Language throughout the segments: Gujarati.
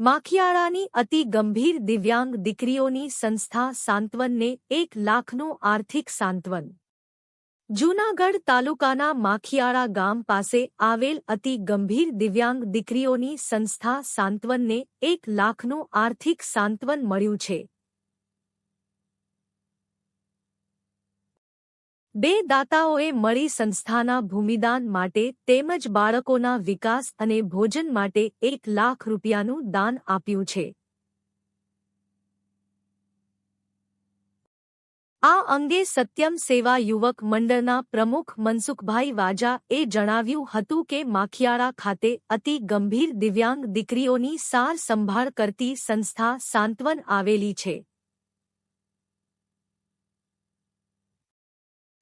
માખિયાળાની અતિ ગંભીર દિવ્યાંગ દીકરીઓની સંસ્થા સાંત્વનને એક લાખનું આર્થિક સાંત્વન. જૂનાગઢ તાલુકાના માખિયાળા ગામ પાસે આવેલ અતિ ગંભીર દિવ્યાંગ દીકરીઓની સંસ્થા સાંત્વનને એક લાખનું આર્થિક સાંત્વન મળ્યું છે. બે દાતાઓએ મળી સંસ્થાના ભૂમિદાન માટે તેમજ બાળકોના વિકાસ અને ભોજન માટે એક લાખ રૂપિયાનું દાન આપ્યું છે. આ અંગે સત્યમ સેવા યુવક મંડળના પ્રમુખ મનસુખભાઈ વાજા એ જણાવ્યું હતું કે માખિયાળા ખાતે અતિ ગંભીર દિવ્યાંગ દીકરીઓની સાર સંભાળ કરતી સંસ્થા સાંત્વન આવેલી છે.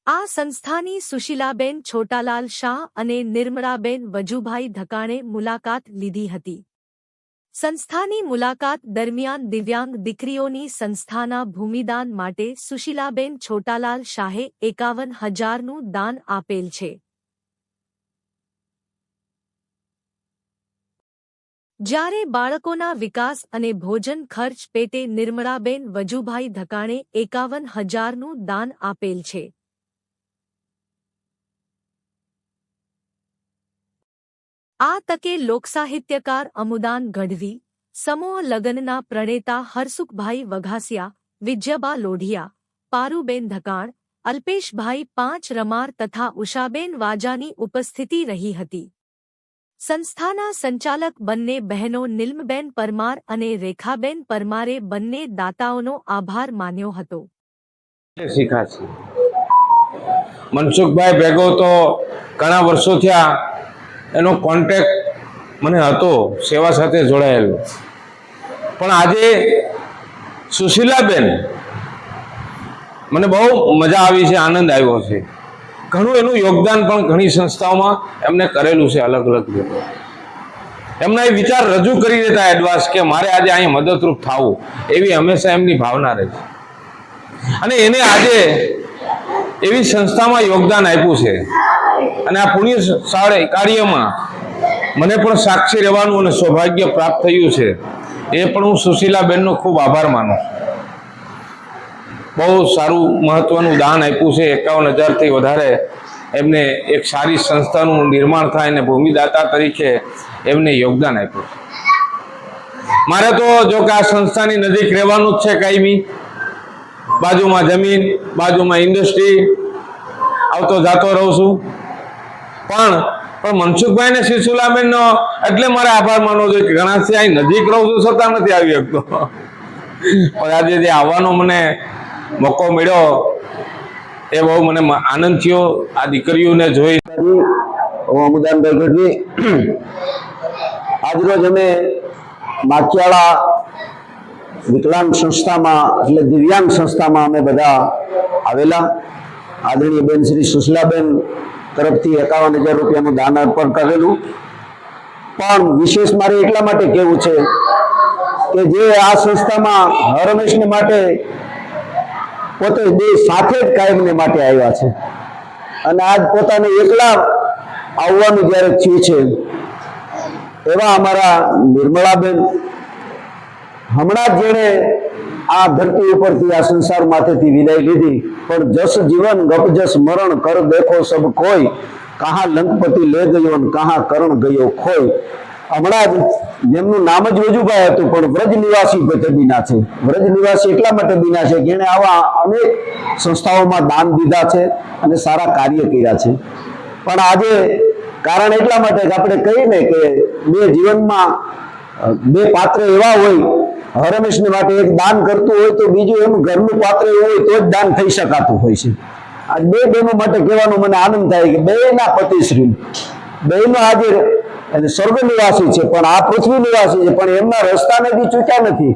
આ સંસ્થાની સુશીલાબેન છોટાલાલ શાહ અને નિર્મળાબેન વજુભાઈ ધકાણે મુલાકાત લીધી હતી. સંસ્થાની મુલાકાત દરમિયાન દિવ્યાંગ દીકરીઓની સંસ્થાના ભૂમિદાન માટે સુશીલાબેન છોટાલાલ શાહે એકાવન હજારનું દાન આપેલ છે. જ્યારે બાળકોના વિકાસ અને ભોજન ખર્ચ પેટે નિર્મળાબેન વજુભાઈ ધકાણે એકાવન હજારનું દાન આપેલ છે. આ તકે લોકસાહિત્યકાર અમુદાન ગઢવી, સમૂહ લગ્નના પ્રણેતા હરસુખભાઈ વઘાસિયા, વિજયબા લોઢિયા, પારુબેન ધકાણ, અલ્પેશભાઈ પાંચ રમાર તથા ઉષાબેન વાજાની ઉપસ્થિતિ રહી હતી. સંસ્થાના સંચાલક બંને બહેનો નિલ્મબેન પરમાર અને રેખાબેન પરમારે બંને દાતાઓનો આભાર માન્યો હતો. મનસુખભાઈ ભેગો તો ઘણા વર્ષો થયા એનો કોન્ટેક્ટ મને હતો, સેવા સાથે જોડાયેલો. પણ આજે સુશીલાબેન મને બહુ મજા આવી છે, આનંદ આવ્યો છે. ઘણું એનું યોગદાન પણ ઘણી સંસ્થાઓમાં એમને કરેલું છે, અલગ અલગ રીતે. એમના એ વિચાર રજૂ કરી દેતા એડવાન્સ કે મારે આજે અહીં મદદરૂપ થવું, એવી હંમેશા એમની ભાવના રહે છે. અને એને આજે એવી સંસ્થામાં યોગદાન આપ્યું છે. અને આ પુણ્ય શાળે કાર્યમાં મને પણ સાક્ષી રહેવાનું અને સૌભાગ્ય પ્રાપ્ત થયું છે. એ પણ હું સુશીલાબેનનો ખૂબ આભાર માનું બહુ સારું મહત્વનું દાન આપ્યું છે. એકાવન હજારથી વધારે એમને એક સારી સંસ્થાનું નિર્માણ થાય અને ભૂમિદાતા તરીકે એમને યોગદાન આપ્યું મારે તો જો કે આ સંસ્થાની નજીક રહેવાનું જ છે કાયમી. બાજુમાં જમીન, બાજુમાં ઇન્ડસ્ટ્રી. આવતો જાતો રહું છું. પણ પણ મનસુખભાઈ ને શિશુલાબેન નો એટલે મારે આભાર માનવો જોઈએ ઘણાથી અહીં નજીક રહું છું, છતાં નથી આવી શકતો. પણ આજે જે આવવાનો મને મોકો મળ્યો એ બહુ મને આનંદ થયો. આ દીકરીઓને જોઈ હું અમુદાનભાઈ ગઢવી આજરોજ અમે માખિયાળા વિકલાંગ સંસ્થામાં, એટલે દિવ્યાંગ સંસ્થામાં અમે બધા આવેલા. આદરણીય બેન શ્રી સુશલાબેન તરફથી એકાવન હજાર રૂપિયાનું દાન અર્પણ કરેલું. પણ વિશેષ મારે એટલા માટે કહેવું છે કે જે આ સંસ્થામાં હરમેશને માટે પોતે બે સાથે જ કાયમને માટે આવ્યા છે. અને આજ પોતાને એકલા આવવાનું જ્યારે થયું છે, એવા અમારા નિર્મળાબેન હમણાં જેણે આ ધરતી ઉપરથી આ સંસાર માથેથી વિદાય લીધી, પણ જસ જીવન ગપ જસ મરણ કર દેખો સબ કોઈ, કહા લંકપતિ લે ગયો ને કહા કરણ ગયો ખોય. હમણાં જ જેમનું નામ જ વજુભાઈ હતું, પણ વ્રજ નિવાસી પોતે બીના છે. વ્રજ નિવાસી એટલા માટે બીના છે કે એણે આવા અનેક સંસ્થાઓમાં દાન દીધા છે અને સારા કાર્ય કર્યા છે. પણ આજે કારણ એટલા માટે કે આપણે કહીએ ને કે બે જીવનમાં બે પાત્ર એવા હોય હરમેશને માટે એક દાન કરતું હોય તો બીજું એનું ઘરનું પાત્ર હોય તો જ દાન થઈ શકાતું હોય છે. આ બે બહેનો માટે કહેવાનો મને આનંદ થાય કે બેના પતિશ્રી બેનો આજે અને સ્વર્ગ નિવાસી છે, પણ આ પૃથ્વી નિવાસી છે, પણ એમના રસ્તાને બી ચૂક્યા નથી.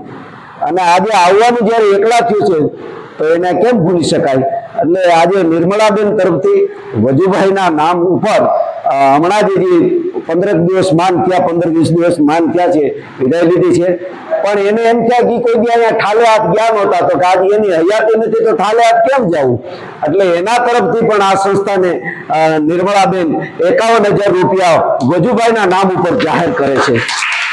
અને આજે આવવાનું જ્યારે એકલા થયું છે તો એને કેમ ભૂલી શકાય? એટલે આજે નિર્મળાબેન તરફથી વજુભાઈના નામ ઉપર હમણાં જ જે પંદરક દિવસ માન થયા, પંદર વીસ દિવસ માન થયા છે, વિદાય લીધી છે. પણ એને એમ થયા કે કોઈ બી અહીંયા ઠાલે હાથ ગયા નહોતા, તો કે આજે એની હયાતી નથી, તો ઠાલે હાથ કેમ જવું એટલે એના તરફથી પણ આ સંસ્થાને નિર્મળાબેન એકાવન હજાર રૂપિયા વજુભાઈના નામ ઉપર જાહેર કરે છે.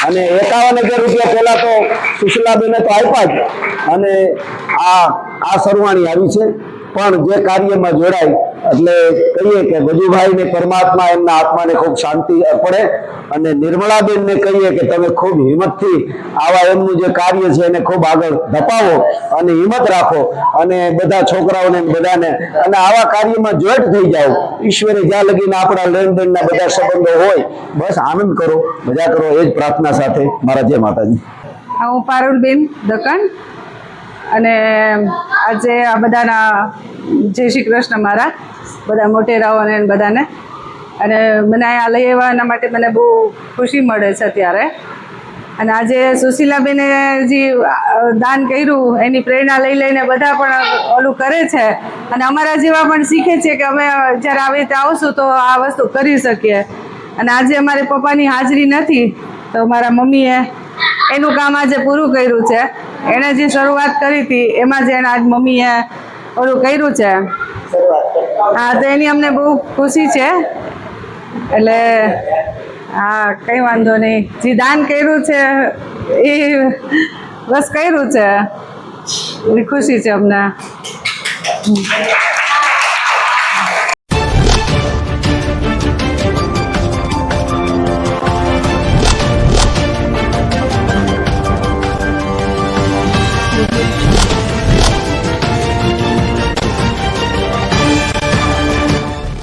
અને એકાવન હજાર રૂપિયા પહેલા તો સુશીલાબેને તો આપ્યા જ. અને આ આ સરવાણી આવી છે. પણ જે કાર્યમાં જોડાય, એટલે કહીએ કે વજુભાઈ ને પરમાત્મા એમના આત્માને ખૂબ શાંતિ અર્પણે અને નિર્મળાબેનને કહીએ કે તમે ખૂબ હિંમતથી આવા એમનું જે કાર્ય છે એને ખૂબ આગળ ધપાવો અને હિંમત રાખો અને બધા છોકરાઓને બધાને અને આવા કાર્યમાં જોઈન્ટ થઈ જાઓ. ઈશ્વરે જ્યાં લગીને આપણા લેણદેણના બધા સંબંધો હોય, બસ આનંદ કરો, મજા કરો, એ જ પ્રાર્થના સાથે. મારા જય માતાજી. હું પારુલબેન દકન. અને આજે આ બધાના જય શ્રી કૃષ્ણ મારા બધા મોટેરાઓને બધાને. અને મને અહીંયા લઈ આવવાના માટે મને બહુ ખુશી મળે છે અત્યારે. અને આજે સુશીલાબેને જે દાન કર્યું, એની પ્રેરણા લઈ લઈને બધા પણ ઓલું કરે છે. અને અમારા જેવા પણ શીખે છે કે અમે જ્યારે આવી રીતે આવશું તો આ વસ્તુ કરી શકીએ. અને આજે અમારે પપ્પાની હાજરી નથી, તો મારા મમ્મીએ એનું કામ આજે પૂરું કર્યું છે. એણે જે શરૂઆત કરી હતી, એમાં જ એણે આજ મમ્મીએ ઓલું કર્યું છે. હા, તો એની અમને બહુ ખુશી છે. એટલે હા, કંઈ વાંધો નહીં. જે દાન કર્યું છે, એ બસ કર્યું છે. એ ખુશી છે અમને.